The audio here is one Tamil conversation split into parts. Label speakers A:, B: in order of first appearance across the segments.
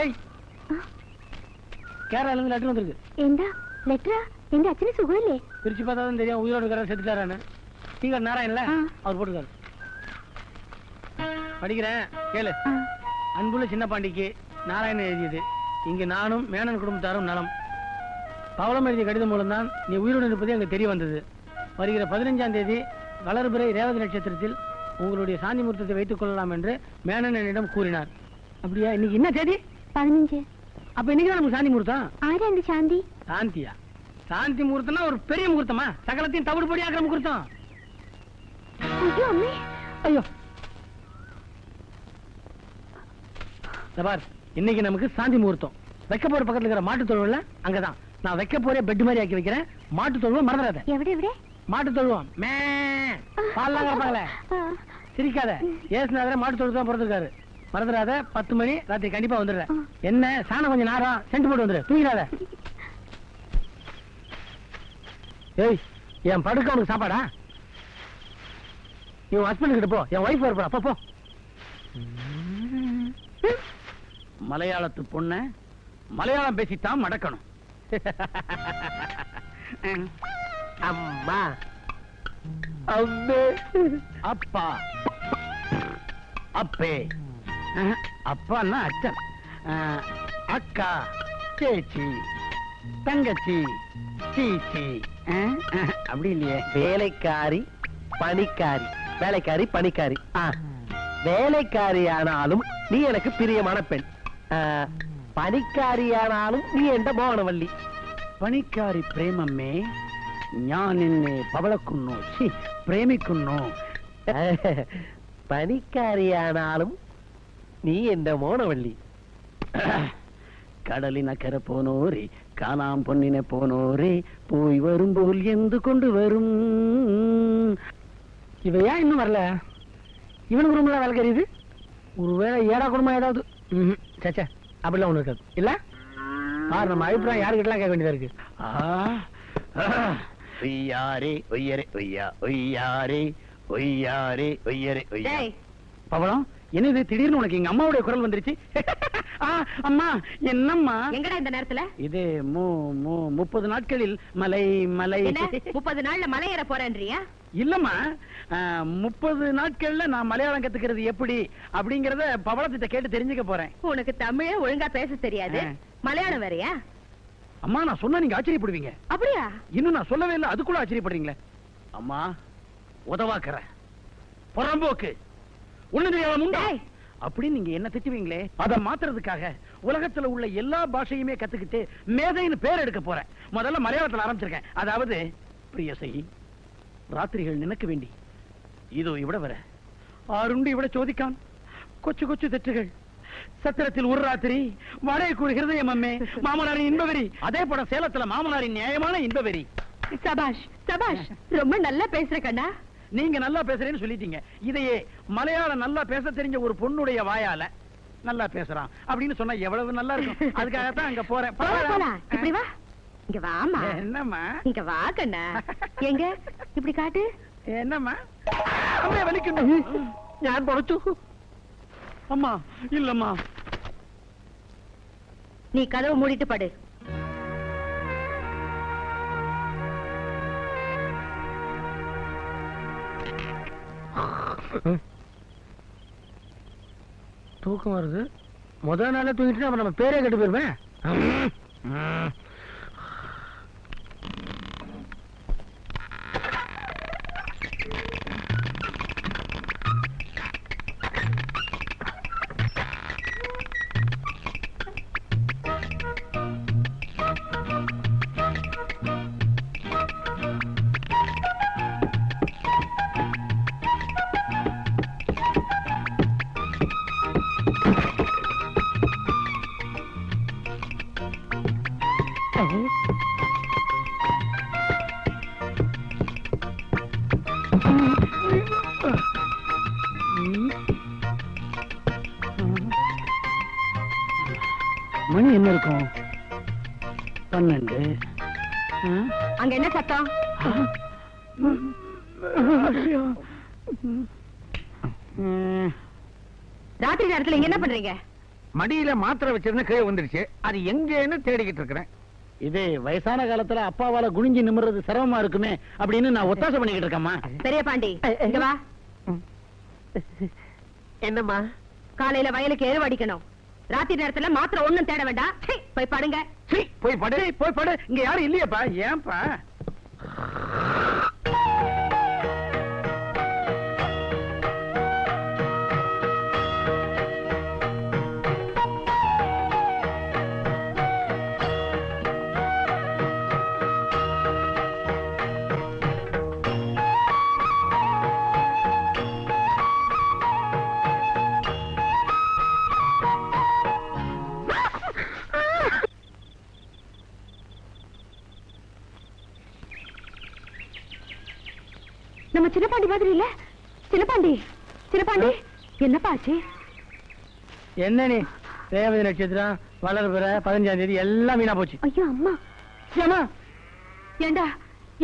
A: ஏய் கேரளால இருந்து லெட்டர் வந்திருக்கு
B: എന്താ ലെറ്ററാ എന്റെ അച്ഛന് സുഖമില്ലേ
A: பிரிச்சு பார்த்தா தான் தெரியும் உயிரோடு இருக்கிற செத்துட்டாரான்னு நீங்கள் நாராயணல
B: ஆ.
A: அவர் போட்டுக்காரு படிக்கிறேன் கேளு
B: ആ,
A: அன்புள்ள சின்ன பாண்டிக்கு நாராயணன் எழுதியது இங்கு நானும் மேனன் குடும்பத்தாரும் நலம் பவளம் எழுதிய கடிதம் மூலம்தான் நீ உயிரோடு இருப்பது எனக்கு தெரிய வந்தது வருகிற பதினஞ்சாம் தேதி வளர்பிறை ரேவதி நட்சத்திரத்தில் உங்களுடைய சாந்தி முகூர்த்தத்தை வைத்துக் கொள்ளலாம் என்று மேனன் என்னிடம் கூறினார் அப்படியா இன்னைக்கு என்ன தேதி
B: പതിനഞ്ച്
A: அப்ப இன்னைக்கு தான் நமக்கு சாந்தி முகூர்த்தம்
B: ആരാ എന്റെ ശാന്തി
A: சாந்தியா சாந்தி முகூர்த்தம்னா ஒரு பெரிய முகூர்த்தமா சகலத்தையும் தவிடுபடி ஆக்கிற முகூர்த்தம்
B: അയ്യോ അമ്മേ
A: ஐயோ இந்த பார் இன்னைக்கு நமக்கு சாந்தி முகூர்த்தம் வைக்க போற பக்கத்துல இருக்கிற மாட்டு தொழுவம்ல அங்கதான் நான் வைக்க போற பெட் மாதிரி ஆக்கி வைக்கிறேன் மாட்டு தொழுவம் மறந்துடாத
B: എവിടെ എവിടെ
A: மாட்டு தொழுவம் மே பால்லாம் கிடப்பாங்களே
B: ആ,
A: சிரிக்காத ஏசுநாதரே மாட்டு தொழுவு தான் பிறந்திருக்காரு மறந்துடாத பத்து மணி ராத்திரி கண்டிப்பா வந்துடுறேன். என்ன சாணம் கொஞ்சம் நேரம் சென்ட் போட்டு வந்துடு தூங்கிடாத. ஏய் என் படுக்க உனக்கு சாப்பாடா? நீ ஹஸ்பண்ட் கிட்ட போ என் ஒய்ஃப் வரப்பா போ போ. மலையாளத்து பொண்ண மலையாளம் பேசித்தான் மடக்கணும். அம்மா. அம்மே. அப்பா. அப்பே. அப்பான்னா அச்சன் அக்கா சேச்சி தங்கச்சி சீச்சி. அப்படி இல்லையே.
C: வேலைக்காரி பணிக்காரி. வேலைக்காரி பணிக்காரி. வேலைக்காரியானாலும் நீ எனக்கு பிரியமான பெண். பணிக்காரியானாலும் நீ என்ற போனவள்ளி
A: பணிக்காரி பிரேமம்மே ஞான் என்ன பவளக்குன்னோ. சி பிரேமிக்குன்னோ.
C: பணிக்காரியானாலும் நீ இந்த மோனவள்ளி.
A: கடலின் கர போனோரே காணாம் பொன்னின போனோரே போய் வரும் போல் எந்து கொண்டு வரும். இவ ஏன் இன்னும் வரல? இவனுக்கு ரூம்ல வேலை கறியுது ஒருவேளை ஏடா குடும்பம் ஏதாவது? ம் சேச்சா அப்படிலாம் ஒண்ணு இருக்காது. இல்ல? பாரு நம்ம அபிப்பிராயம் யாருக்கிட்டலாம் கேட்க வேண்டியதா இருக்கு? ஒய்யாரே ஒய்யரே ஒய்யா ஒய்யாரே ஒய்யாரே ஒய்யரே ஒய்யா. பவளம்? என்னது திடீர்னு உனக்கு எங்க அம்மாவுடைய குரல் வந்துருச்சு? அம்மா என்னம்மா?
B: எங்கடா இந்த நேரத்துல?
A: இது முப்பது நாட்களில் மலை மலை.
B: முப்பது நாள்ல மலை ஏற போறேன்றியா?
A: இல்லம்மா முப்பது நாட்கள்ல நான் மலையாளம் கத்துக்கிறது எப்படி அப்படிங்கறத பவளத்திட்ட கேட்டு தெரிஞ்சுக்க போறேன்.
B: உனக்கு தமிழே ஒழுங்கா பேச தெரியாது. மலையாளம் வேறயா?
A: அம்மா நான் சொன்னா நீங்க ஆச்சரியப்படுவீங்க.
B: அப்படியா?
A: இன்னும் நான் சொல்லவே இல்லை அதுக்குள்ள ஆச்சரியப்படுறீங்களே. அம்மா உதவாக்கற புறம்போக்கு. ஒண்ணு தெரியாத முண்டா. அப்படின்னு நீங்க என்ன திட்டுவீங்களே? அதை மாத்துறதுக்காக உலகத்துல உள்ள எல்லா பாஷையுமே கத்துக்கிட்டு மேதைன்னு பேர் எடுக்க போறேன் முதல்ல மலையாளத்துல ஆரம்பிச்சிருக்கேன். அதாவது பிரியசை ராத்திரிகள் நினைக்க வேண்டி. இதோ இவிட வர. ஆறுண்டு இவிட சோதிக்கான். கொச்சு கொச்சு தெற்றுகள் சத்திரத்தில் ஒரு ராத்திரி வடையக்கூர் ஹிருதயம் அம்மே மாமனாரின் இன்பவெறி. அதே படம் சேலத்துல மாமனாரின் நியாயமான இன்பவெறி.
B: சபாஷ் சபாஷ் ரொம்ப நல்லா பேசுற கண்ணா.
A: நீங்க நல்லா பேசுறேன்னு சொல்லிட்டீங்க. இதையே மலையாளம் நல்லா பேச தெரிஞ்ச ஒரு பொண்ணுடைய வாயால நல்லா பேசுறான். அப்படின்னு சொன்னா எவ்வளவு நல்லா இருக்கும். அதுக்காகத்தான் அங்க போறேன்.
B: இப்படி
A: என்னம்மா?
B: இங்க வா கண்ணா. எங்க? இப்படி காட்டு.
A: என்னம்மா? அம்மா வலிக்கணும்.
C: ஞான் பொழச்சு.
A: அம்மா இல்லம்மா.
B: நீ கதவு மூடிட்டு படு.
A: தூக்கம் வருது. முதல் நாளே தூங்கிட்டு அப்புறம் நம்ம பேரே கெட்டு போயிருவேன் என்ன இருக்கும்? பன்னெண்டு. ஆ?
B: அங்க என்ன சத்தம். ராத்திரி நேரத்துல இங்க என்ன பண்றீங்க?
D: மடியில மாத்திரை வச்சிருந்த கீழே வந்துருச்சு அது எங்கேன்னு தேடிக்கிட்டு இருக்கிறேன்.
A: இது வயசான காலத்துல அப்பாவால குனிஞ்சு நிமிர்றது சிரமமா இருக்குமே அப்படின்னு நான் ஒத்தாசை பண்ணிக்கிட்டு இருக்கேம்மா.
B: பெரிய பாண்டி இங்க வா.
C: என்னம்மா?
B: காலையில வயலுக்கு எருவு அடிக்கணும். ராத்திரி நேரத்துல மாத்திரை ஒண்ணும் தேட வேண்டாம். போய் படுங்க.
A: போய் படு போய் படு. இங்க யாரும் இல்லையேப்பா. ஏன்பா?
B: நம்ம சின்னப்பாண்டி மாதிரி இல்ல. சின்னப்பாண்டி சின்னப்பாண்டி என்னப்பா ஆச்சு?
A: என்ன நீ? தேவதை நட்சத்திரம் வளர்பிற பதினஞ்சாம் தேதி எல்லாம் வீணா போச்சு.
B: ஐயோ அம்மா.
A: ஏமா
B: ஏண்டா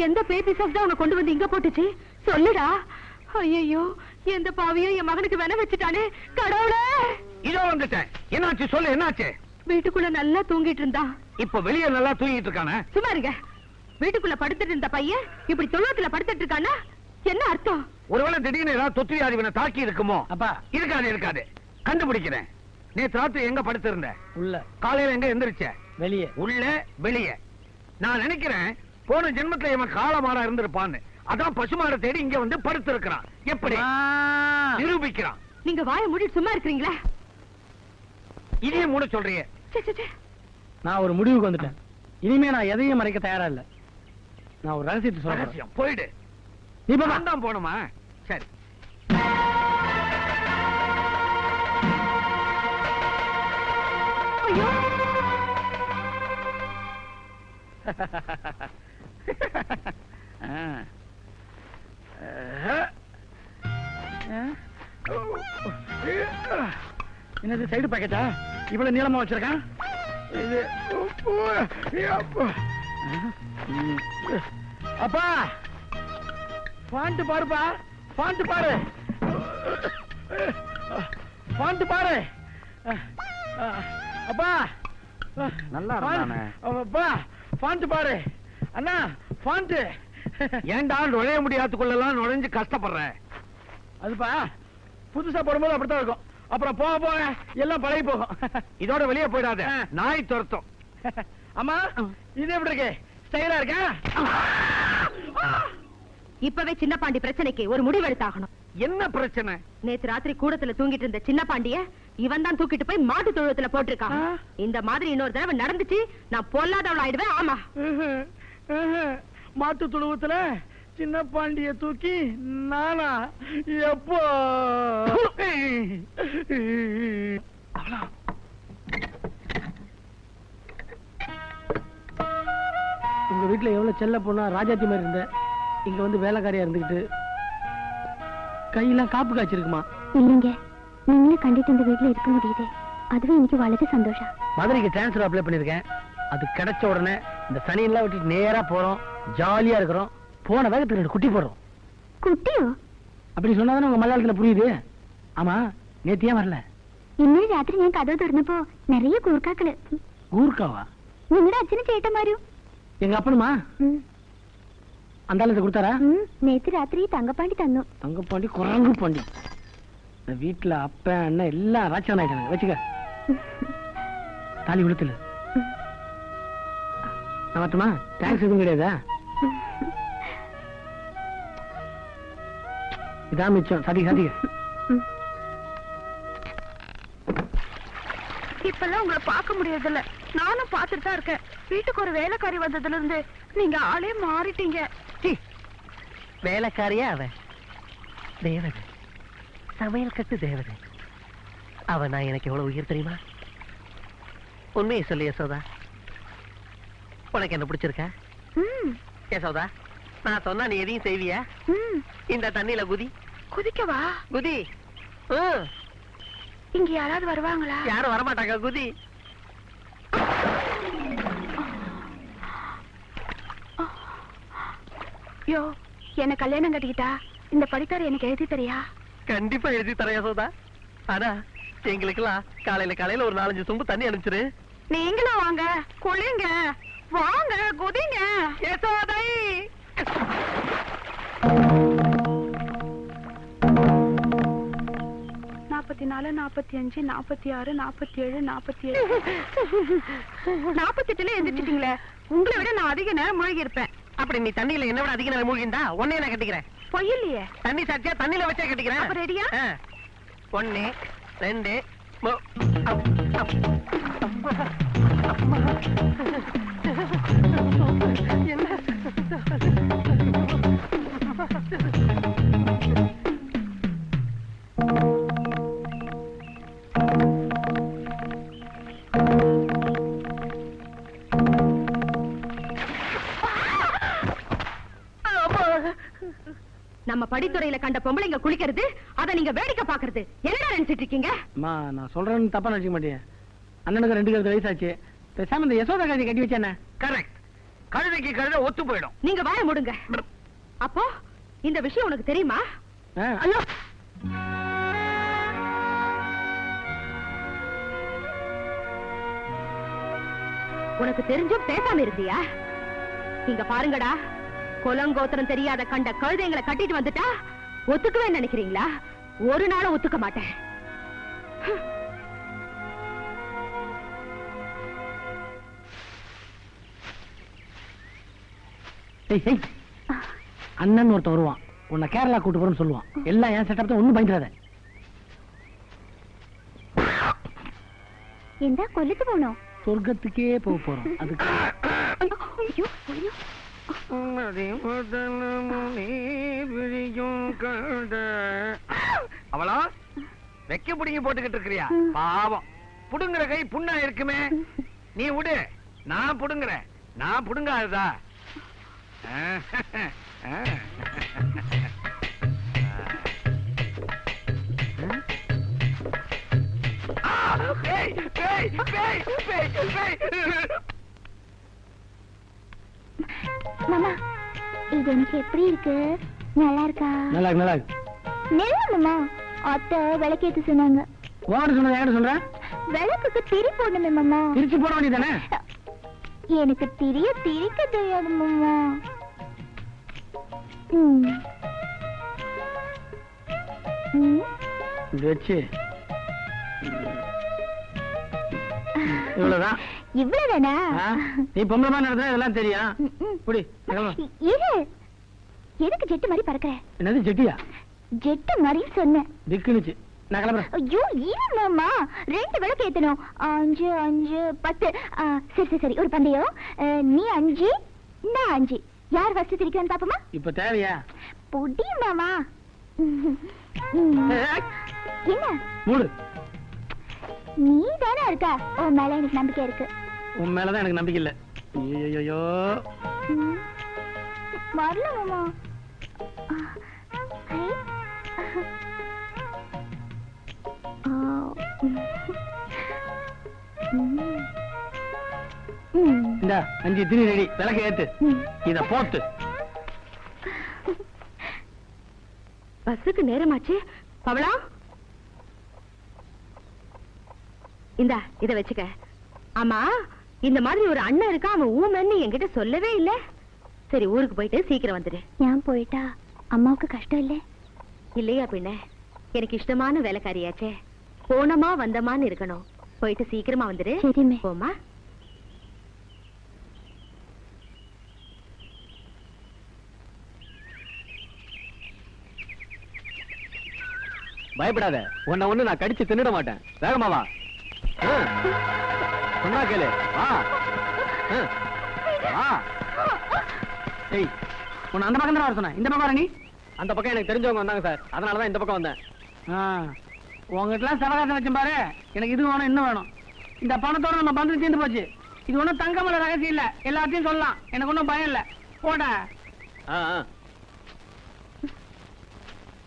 B: எந்த பேய் பிசாஸ் தான் உன்னை கொண்டு வந்து இங்க போட்டுச்சு? சொல்லுடா. ஐயோ எந்த பாவியும் என் மகனுக்கு வேண வச்சுட்டானே கடவுளே.
D: இதோ வந்துட்டேன் என்னாச்சு சொல்லு என்னாச்சு?
B: வீட்டுக்குள்ள நல்லா தூங்கிட்டு இருந்தா
D: இப்ப வெளியே நல்லா தூங்கிட்டு இருக்கானே?
B: சும்மா இருங்க. வீட்டுக்குள்ள படுத்துட்டு இருந்த பையன் இப்படி தொழுவத்துல படுத்துட்டு இருக்கானா? என்ன அர்த்தம்?
D: ஒருவேளை திடீர்னு ஏதாவது தொத்து வியாதி இவனை தாக்கி இருக்குமோ?
A: அப்பா.
D: இருக்காது இருக்காது. கண்டுபிடிக்கிறேன். நேத்து ராத்திரி எங்க படுத்திருந்த?
A: உள்ள.
D: காலையில எங்க எந்திரிச்ச?
A: வெளியே.
D: உள்ள வெளியே. நான் நினைக்கிறேன் போன ஜென்மத்துல இவன் காலமாடா இருந்திருப்பான்னு. அதான் பசுமாட தேடி இங்க வந்து படுத்து இருக்கிறான் எப்படி நிரூபிக்கிறான்.
B: நீங்க வாயை மூடிட்டு சும்மா இருக்கிறீங்களா?
D: இதையும் மூட
B: ச்சே.
A: நான் ஒரு முடிவுக்கு வந்துட்டேன். இனிமே நான் எதையும் மறைக்க தயாரா இல்ல. நான் ஒரு ரகசியத்தை சொல்றேன்.
D: போயிடு. நான் தான் போகணுமா? சரி.
A: என்னது சைடு பாக்கெட்டா இவ்வளவு நீளமா வச்சிருக்கான்? இது அப்பா. பாண்டு பாருப்பா. பாண்டு பாரு. பாண்டு பாரு. அப்பா.
D: நல்லா.
A: அப்பா பாண்டு பாரு. அண்ணா பாண்டு.
D: ஏன்டா நுழைய முடியாதுக்குள்ளலாம் நுழைஞ்சு கஷ்டப்படுறேன்
A: அதுப்பா புதுசா போடும்போது அப்படித்தான் இருக்கும். அப்புறம் போக போக எல்லாம் பழகி போகும்.
D: இதோட வெளியே போயிடாத. நாய் துரத்தும்.
A: அம்மா இது எப்படி இருக்கு? ஸ்டைலா இருக்கா?
B: இப்பவே சின்ன பாண்டி பிரச்சனைக்கு ஒரு முடிவு எடுத்தாகணும்.
D: என்ன பிரச்சனை?
B: நேத்து ராத்திரி கூடத்துல தூங்கிட்டு இருந்த சின்ன பாண்டிய இவன் தான் தூக்கிட்டு போய் மாட்டு தொழுவத்துல போட்டிருக்கான். இந்த மாதிரி இன்னொரு தடவை நடந்துச்சு நான் பொல்லாதவள் ஆயிடுவேன் ஆமா.
A: மாட்டு துழுவத்துல சின்ன பாண்டிய தூக்கி நானா? எப்போ? உங்க வீட்டுல எவ்வளவு செல்ல பொண்ணா ராஜாத்தி மாதிரி இருந்த? இங்க வந்து வேலைக்காரியா இருந்துகிட்டு கையெல்லாம் காப்பு காய்ச்சிருக்குமா
E: இல்லைங்க நீங்களே கண்டிட்டு இந்த வீட்ல இருக்க முடியுது அதுவே எனக்கு വളരെ சந்தோஷம்
A: மதுரைக்கு டிரான்ஸ்ஃபர் அப்ளை பண்ணிருக்கேன் அது கிடைச்ச உடனே இந்த சனி எல்லாம் விட்டுட்டு நேரா போறோம் ஜாலியா இருக்கிறோம் போன வேகத்துக்கு ரெண்டு குட்டி போடுறோம்
E: കുട്ടിയോ
A: அப்படி சொன்னாதானே உங்க மலையாளத்துல புரியுது ஆமா நேத்து ஏன் வரல
E: ഇന്നലെ രാത്രി ഞാൻ കഥ തുറന്നപ്പോ നിറയെ കൂർക്കാക്കള്
A: ஊருக்காவா
E: നിങ്ങളുടെ അച്ഛനും ചേട്ടന്മാരും
A: எங்க அப்பனுமா
E: ഉം,
A: அந்த குடுத்தாரா?
E: கொடுத்தாரா நேத்து ராத்திரி தங்கப்பாண்டி
A: தந்தோம். தங்கப்பாண்டி குரங்கு பாண்டி. இந்த வீட்டுல அப்ப அண்ணன் எல்லாம் ராட்சம் ஆயிட்டாங்க வச்சுக்க. தாலி விழுத்துல மாத்தமா டேக்ஸ் எதுவும் கிடையாதா? இதான் மிச்சம். சதி சதி.
B: இப்பெல்லாம் உங்களை பார்க்க முடியறதில்லை. நானும் பார்த்துட்டு தான் இருக்கேன். வீட்டுக்கு ஒரு வேலைக்காரி வந்ததுல இருந்து நீங்க ஆளே மாறிட்டீங்க.
C: வேலைக்காரியா அவன் தேவதை. சமையல் கட்டு தேவதை. அவ நான் எனக்கு எவ்வளவு உயிர் தெரியுமா? உண்மையை சொல்லு யசோதா உனக்கு என்ன பிடிச்சிருக்கா? யசோதா நான் சொன்னா நீ எதையும் செய்வியா. இந்த தண்ணியில குதி.
B: குதிக்கவா?
C: குதி.
B: இங்க யாராவது வருவாங்களா?
C: யாரும் வரமாட்டாங்க குதி.
B: யோ என்ன கல்யாணம் கட்டிக்கிட்டா? இந்த படிக்கார எனக்கு எழுதி தரியா?
C: கண்டிப்பா எழுதி தரேன் யசோதா ஆனா எங்களுக்கெல்லாம் காலையில காலையில ஒரு நாலஞ்சு சொம்பு தண்ணி அனுப்பிச்சிரு.
B: நீங்களும் வாங்க குளிங்க வாங்க குதிங்க. யசோதை நாற்பத்தி நாலு நாற்பத்தி அஞ்சு நாற்பத்தி ஆறு நாற்பத்தி ஏழு நாற்பத்தி ஏழு நாற்பத்தி எட்டுல எந்திரிச்சிட்டீங்களே உங்களை விட நான் அதிக நேரம் மூழ்கி இருப்பேன்
C: அப்படி நீ தண்ணியில என்ன விட அதிக நேரம் மூழ்கிண்டா உன்னைய நான் கட்டிக்கிறேன்.
B: பொய்யில்லையே.
C: தண்ணி சாச்சியா தண்ணியில வச்சே கட்டிக்கிறேன்.
B: அப்ப ரெடியா?
C: ஒண்ணு ரெண்டு. என்ன?
B: படித்துறையில கண்ட பொம்பளைங்க குளிக்கிறது அத நீங்க வேடிக்கை பாக்குறது என்னடா நினைச்சிட்டு இருக்கீங்க?
F: அம்மா நான் சொல்றேன்னு தப்பா நினைச்சுக்க மாட்டேன் அண்ணனுக்கு ரெண்டு கருத்து வயசாச்சு. பேசாம இந்த யசோதா கதையை கட்டி வச்சேனே
D: கரெக்ட் கழுதைக்கு கழுதை ஒத்து போயிடும்.
B: நீங்க வாய முடுங்க. அப்போ இந்த விஷயம் உனக்கு தெரியுமா?
F: ஐயோ!
B: உனக்கு தெரிஞ்சும் பேசாம இருந்தியா? இங்க பாருங்கடா. குலங்கோத்திரம் தெரியாத கண்ட கழுதைங்களை கட்டிட்டு வந்துட்டா ஒத்துக்கவே நினைக்கிறீங்களா? ஒரு நாளும் ஒத்துக்க மாட்டேன்.
F: அண்ணன் ஒருத்தன் வருவான். உன்னை கேரளா கூட்டு போறேன்னு சொல்லுவான். எல்லாம் என் செட்டப் ஒண்ணும் பயந்துடாத.
E: எந்த கொல்லுக்கு போனோம்
F: சொர்க்கத்துக்கே போக போறோம். அதுக்கு
E: ஐயோ, ஐயோ.
D: அவளா? வெக்க புடிங்கி போட்டுக்கிட்டு இருக்கிறியா? பாவம். புடுங்குற கை புண்ணா இருக்குமே. நீ விடு. நான் புடுங்குறேன். நான் புடுங்காததா? பேய் பேய் பேய் பேய் பேய்
E: மாமா இது எனக்கு எப்படி இருக்கு? நல்லா இருக்கா?
F: நல்லா இருக்கு, நல்லா இருக்கு.
E: நெல்ல மாமா அத்தை விளக்கேத்து சொன்னாங்க.
F: உன்கிட்ட சொன்னதை என்கிட்ட சொல்றேன்
E: விளக்குக்கு திரி போடணுமே மாமா.
F: திருச்சி போட வேண்டியதானே
E: எனக்கு திரிய திரிக்க தெரியாது மாமா. ம். ம்.
F: இப்படி வச்சு. இவ்வளவுதான்.
E: இவ்வளவுதானா?
F: நீ பொம்பளை மாதிரி நடந்தா இதெல்லாம் தெரியும். புடி.
E: இரு. எதுக்கு ஜெட்டு மாதிரி பறக்குற?
F: என்னது ஜெட்டியா?
E: ஜெட்டு மாதிரி சொன்னேன்
F: திக்குனுச்சு. நான் கிளம்புறேன்.
E: ஐயோ இரு மாமா. ரெண்டு விளக்கு ஏத்தணும். அஞ்சு அஞ்சு பத்து. சரி சரி சரி. ஒரு பந்தயம். நீ அஞ்சு நான் அஞ்சு. யார் ஃபர்ஸ்ட் திரிக்கிறான்னு பாப்போமா?
F: இப்ப தேவையா?
E: பொடி மாமா. என்ன?
F: மூடு.
E: நீ தானே இருக்கா? உன் மேல எனக்கு நம்பிக்கை இருக்கு.
F: உன் மேலதான் எனக்கு நம்பிக்கை இல்ல. ஐயோ.
E: வரல மாமா.
F: இந்த அஞ்சு திணி ரெடி. விளக்க ஏத்து. இத போட்டு.
B: பஸ்ஸுக்கு நேரமாச்சு. பவளா இந்தா இத வச்சுக்க. ஆமா இந்த மாதிரி ஒரு அண்ணன் இருக்கா அவன் ஊமன்னு என்கிட்ட சொல்லவே இல்ல. சரி ஊருக்கு போயிட்டு சீக்கிரம் வந்துடு.
E: நான் போயிட்டா அம்மாவுக்கு கஷ்டம் இல்லை
B: இல்லையா பின்ன? எனக்கு இஷ்டமான வேலைக்காரியாச்சே. போனமா வந்தமான்னு இருக்கணும். போயிட்டு சீக்கிரமா வந்துடு.
E: சரிம்மே.
B: போமா
G: பயப்படாத. உன்னை ஒண்ணு நான் கடிச்சு தின்னுட மாட்டேன். வேகமா வா. ஆ. சொன்னா கேளு. வா. வா.
F: ஏய் உன்னை அந்த பக்கம் தான் வர சொன்னேன். இந்த பக்கம் வர நீ.
G: அந்த பக்கம் எனக்கு தெரிஞ்சவங்க வந்தாங்க சார். அதனாலதான் இந்த பக்கம் வந்தேன்.
F: ஆ உங்ககிட்டலாம் சவகாசம் வச்சேன் பாரு. எனக்கு இது வேணும் இன்னும் வேணும். இந்த பணத்தோட நம்ம பந்து தீர்ந்து போச்சு. இது ஒண்ணும் தங்கமல ரகசியம் இல்ல. எல்லாத்தையும் சொல்லலாம். எனக்கு ஒண்ணும் பயம் இல்ல. போட.
G: ஆ, ஆ.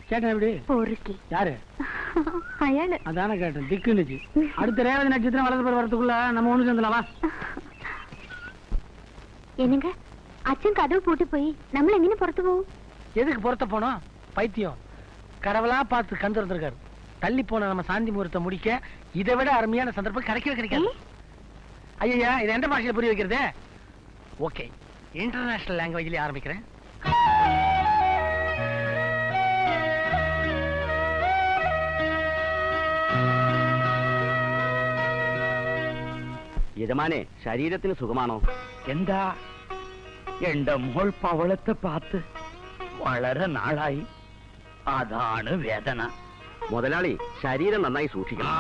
F: கேட்டேன் எப்படி? யாரு?
E: அயாளு.
F: அதானே கேட்டேன் திக்குனுச்சு அடுத்த ரேவதி நட்சத்திரம் வளர்ந்து பேர் வரதுக்குள்ள நம்ம ஒண்ணு சேர்ந்துலாம் வா.
E: என்னங்க? அச்சன் கதவு போட்டு போய் நம்மள எங்கன்னு புறத்து போவோம்
F: எதுக்கு பொறுத்த போனோம்? பைத்தியம். கடவுளா பார்த்து திறந்திருக்காரு.
C: தள்ளி போன நம்ம சாந்தி முகூர்த்தத்தை முடிக்க இதை விட அருமையான சந்தர்ப்பம் கிடைக்கவே கிடைக்காது. ஐயா இதை எந்த பாஷையில புரிய வைக்கிறது? ஓகே இன்டர்நேஷனல் லாங்குவேஜ்லயே ஆரம்பிக்கிறேன்.
H: യജമാനെ ശരീരത്തിന് സുഖമാണോ?
C: എന്താ? എന്റെ മോൾ പവളത്തെ പാത്ത് വളരെ നാളായി. അതാണ് വേദന.
H: മുതലാളി ശരീരം നന്നായി സൂക്ഷിക്കണം.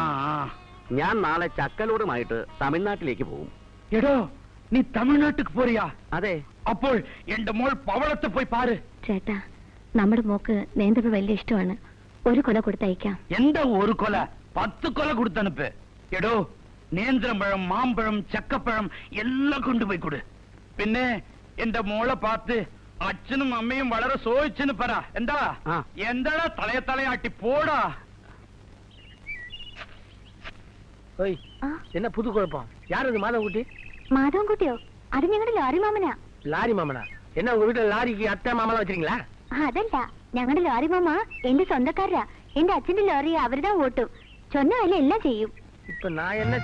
H: ഞാൻ നാളെ ചക്കലോടുമായിട്ട് തമിഴ്നാട്ടിലേക്ക് പോകും.
C: എടോ നീ തമിഴ്നാട്ടിൽ പോരിയാ
H: അതെ.
C: അപ്പോൾ എന്റെ മോൾ പവളത്ത് പോയി പാര്.
I: ചേട്ടാ നമ്മുടെ മോക്ക് നേന്തപ്പ് വലിയ ഇഷ്ടമാണ്. ഒരു കൊല കൊടുത്തയക്കാം.
C: എന്താ ഒരു കൊല? പത്ത് കൊല കൊടുത്തനുപ്പ്. എടോ எடோ நேந்திரம்பழம் மாம்பழம் ചക്കപ്പഴം എല്ലാം കൊണ്ടുപോയി കൊടു പിന്നെ എന്റെ മോളെ പാത്ത് അച്ഛനും അമ്മയും വളരെ സോയിച്ചെന്ന് പറ എന്താ
H: ആ.
C: എന്താടാ തലയെ തലയാട്ടി പോടാ ഓയ്
I: ആ,
C: என்ன புது குழப்பம் யார் இது மாதவகுட்டி
I: മാധവൻകുട്ടിയോ അത് ഞങ്ങളുടെ ലോറി മാമനാ
C: லாரி மாமனா என்ன உங்க வீட்டுல லாரிக்கு அத்தை மாமலாம் வச்சிருக்கீங்களா
I: അതല്ല ഞങ്ങളുടെ ലോറി മാമ എന്റെ സ്വന്തക്കാരാ എന്റെ അച്ഛന്റെ ലോറി അവരുതാ ഓട്ടും ചൊന്ന വില എല്ലാം ചെയ്യും
C: இப்ப நான் என்ன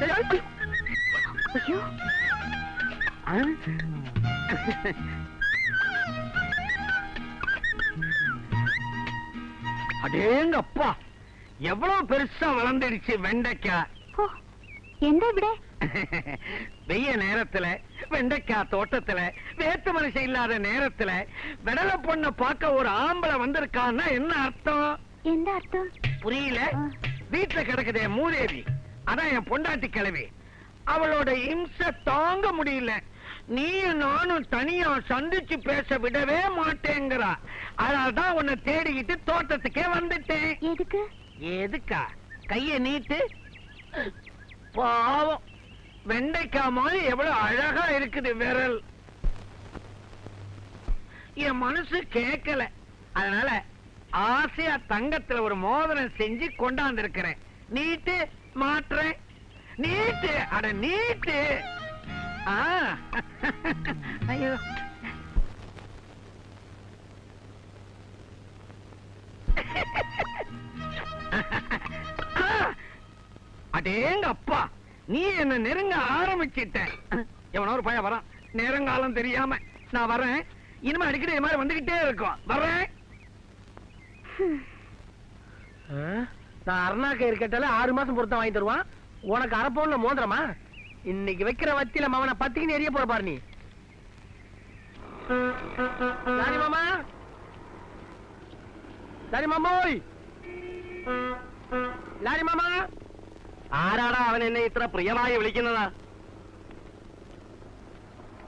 D: அடேங்க அப்பா! எவ்வளவு பெருசா வளர்ந்துடுச்சு
I: வெண்டைக்கா
D: வெய்ய நேரத்துல வெண்டைக்காய் தோட்டத்துல வேத்து மனுஷன் இல்லாத நேரத்துல விடல பொண்ண பார்க்க ஒரு ஆம்பளை வந்திருக்கான்னா என்ன அர்த்தம்?
I: எந்த அர்த்தம்?
D: புரியல. வீட்டுல கிடக்குதே மூதேவி. அதான் என் பொண்டாட்டி கிழவி. அவளோட இம்ச தாங்க முடியல. நீயும் நானும் தனியா சந்திச்சு பேச விடவே மாட்டேங்கிறா. அதான் உன்னை தேடிக்கிட்டு தோட்டத்துக்கே வந்துட்டேன். எதுக்கா? கைய நீட்டு. பாவம். வெண்டைக்கா மாதிரி எவ்வளவு அழகா இருக்குது விரல். என் மனசு கேட்கல. அதனால ஆசையா தங்கத்துல ஒரு மோதிரம் செஞ்சு கொண்டாந்து இருக்கிறேன் நீட்டு. மாற்றேன் நீட்டு அட நீட்டு. ஐயோ. அடேங்க அப்பா நீ என்ன நெருங்க ஆரம்பிச்சிட்ட. எவனோ ஒரு பையன் வரான். நேரங்காலம் தெரியாம. நான் வரேன். இனிமே அடிக்கடி இது மாதிரி வந்துகிட்டே இருக்கும். வர்றேன்
C: நான் அருணாக்கயிறு கேட்டாலே ஆறு மாசம் பொருத்தம் வாங்கி தருவான் உனக்கு அரை பவுன்ல மோதிரமா இன்னைக்கு வைக்கிற வத்தியில மவனை பத்திக்கு எரிய போற பாரு நீ லாரி மாமா லாரி மாமோய் லாரி மாமா
H: ആരാടാ അവൻ എന്നെ ഇത്ര പ്രിയമായി വിളിക്കുന്നത്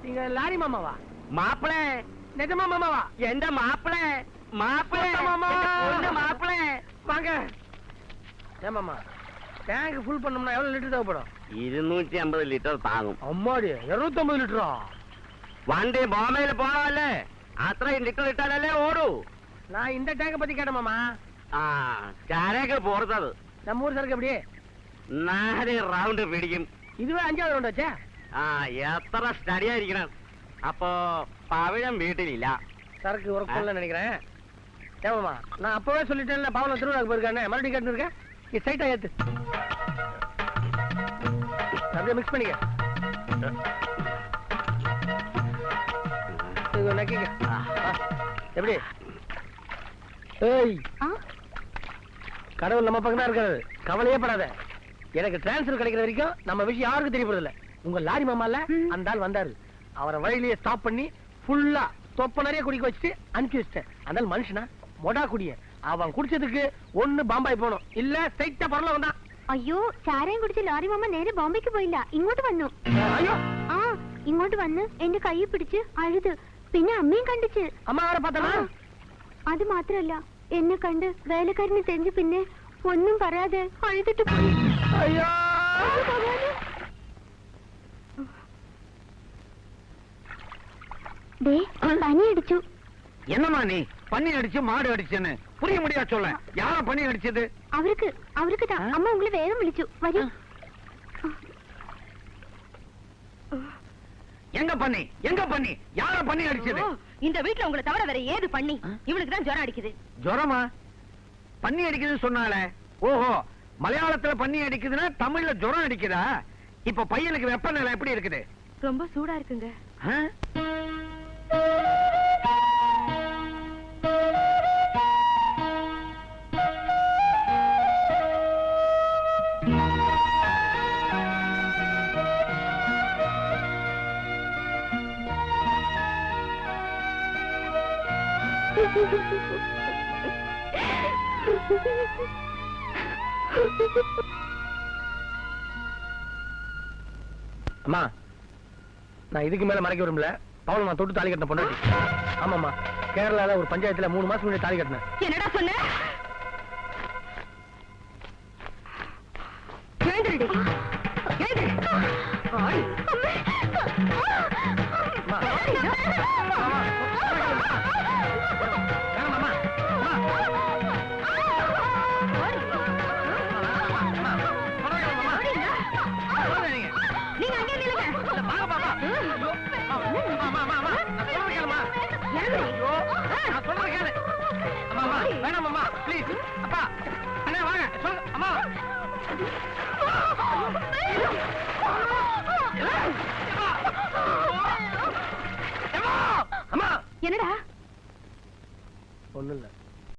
C: நீங்க லாரி மாமாவா
H: മാപ്പിളെ
C: நிஜமா மாமாவா
H: എന്റെ മാപ്പിളെ മാപ്പിളെ
C: சொந்த மாமா.
H: എന്റെ പൊന്ന് മാപ്പിളെ
C: வாங்க ஏன் மாமா டேங்க் ஃபுல் பண்ணோம்னா எவ்வளவு லிட்டர் தேவைப்படும்
H: ഇരുന്നൂറ്റി അമ്പത് ലിറ്റർ താങ്ങും
C: அம்மாடி இருநூத்தம்பது லிட்டரா
H: വണ്ടി ബോംബെയിൽ പോണമല്ലേ അത്രയും ലിറ്റർ ഇട്ടാലല്ലേ ഓടൂ
C: நான் இந்த டேங்க பத்தி கேட்டேன் மாமா
H: ആ ചാരയൊക്കെ പോർത്തത്
C: நம்ம ஊர் சரக்கு எப்படி
H: നാല് റൗണ്ട് പിടിക്കും
C: இதுவே அஞ்சாவது ரவுண்ட் வச்சே
H: ആ എത്ര സ്റ്റഡി ആയിരിക്കണം അപ്പോ പവിഴം വീട്ടിലില്ല
C: சரக்கு ஒர்க் பண்ணல நினைக்கிறேன் ஏமாமா நான் அப்பவே சொல்லிட்டேன்ல பாவன திருவிழாக்கு போயிருக்கானே மறுபடியும் கேட்டு இருக்கேன் இது சைட்டா ஏத்து. அப்படியே மிக்ஸ் பண்ணிக்க. நக்கிக்க எப்படி? ஏய். கடவுள் நம்ம பக்கம் தான் இருக்காது கவலையே படாத. எனக்கு டிரான்ஸ்ஃபர் கிடைக்கிற வரைக்கும் நம்ம விஷயம் யாருக்கும் தெரிய போறதில்ல உங்க லாரி மாமால. அந்த ஆள் வந்தாரு. அவரை வழியிலேயே ஸ்டாப் பண்ணி ஃபுல்லா தொப்ப நிறைய குடிக்க வச்சுட்டு அனுப்பி வச்சிட்டேன். அந்த மனுஷனா? மொடா குடிய அவன் குடிச்சதுக்கு ஒண்ணு பாம்பாய் போகணும் இல்ல ஸ்ட்ரைட்டா பரல வந்தான்
I: അയ്യോ ചാരയും കുടിച്ച് ലോറി മാമ നേരെ ബോംബെക്ക് പോയില്ല ഇങ്ങോട്ട് വന്നു
C: ஐயோ
I: ആ ഇങ്ങോട്ട് വന്ന് എന്റെ കൈ പിടിച്ച് അഴുത് പിന്നെ അമ്മയും കണ്ടിച്ച്
C: அம்மா வேற பார்த்தனா
I: അത് മാത്രല്ല എന്നെ കണ്ട് വേലക്കാരനെ തെരഞ്ഞു പിന്നെ ഒന്നും പറയാതെ അഴുതിട്ട് പോയി
C: ஐயோ
I: ദേ പനി
D: என்னமா நீ? பண்ணி அடிச்சு மாடு அடிச்சேன்னு. புரிய முடியாது சொல்ல. யார பண்ணி அடிச்சது?
I: அவருக்கு அவருக்கு தான். அம்மா உங்களை வேகம் விழிச்சு. வரி.
D: எங்க பண்ணி எங்க பண்ணி யார பண்ணி அடிச்சது?
B: இந்த வீட்டுல உங்களை தவிர வேற ஏது பண்ணி இவளுக்கு தான் ஜுரம் அடிக்குது.
D: ஜுரமா? பண்ணி அடிக்குதுன்னு சொன்னால ஓஹோ மலையாளத்துல பண்ணி அடிக்குதுன்னா தமிழ்ல ஜுரம் அடிக்குதா? இப்ப பையனுக்கு வெப்பநிலை எப்படி இருக்குது?
B: ரொம்ப சூடா இருக்குங்க.
C: இதுக்கு மேல மறைக்க விரும்பல. பவுன் நான் தொட்டு தாலி கட்டின பொண்டாட்டி. ஆமாமா கேரளால ஒரு பஞ்சாயத்துல மூணு மாசம் முன்னாடி தாலி கட்டினேன்.
B: என்னடா சொன்ன? எழுந்திருடி. எழுந்திரு.
C: வேணாம், அம்மா, ப்ளீஸ் அப்பா, அண்ணா, வாங்க, சொல்லு, அம்மா.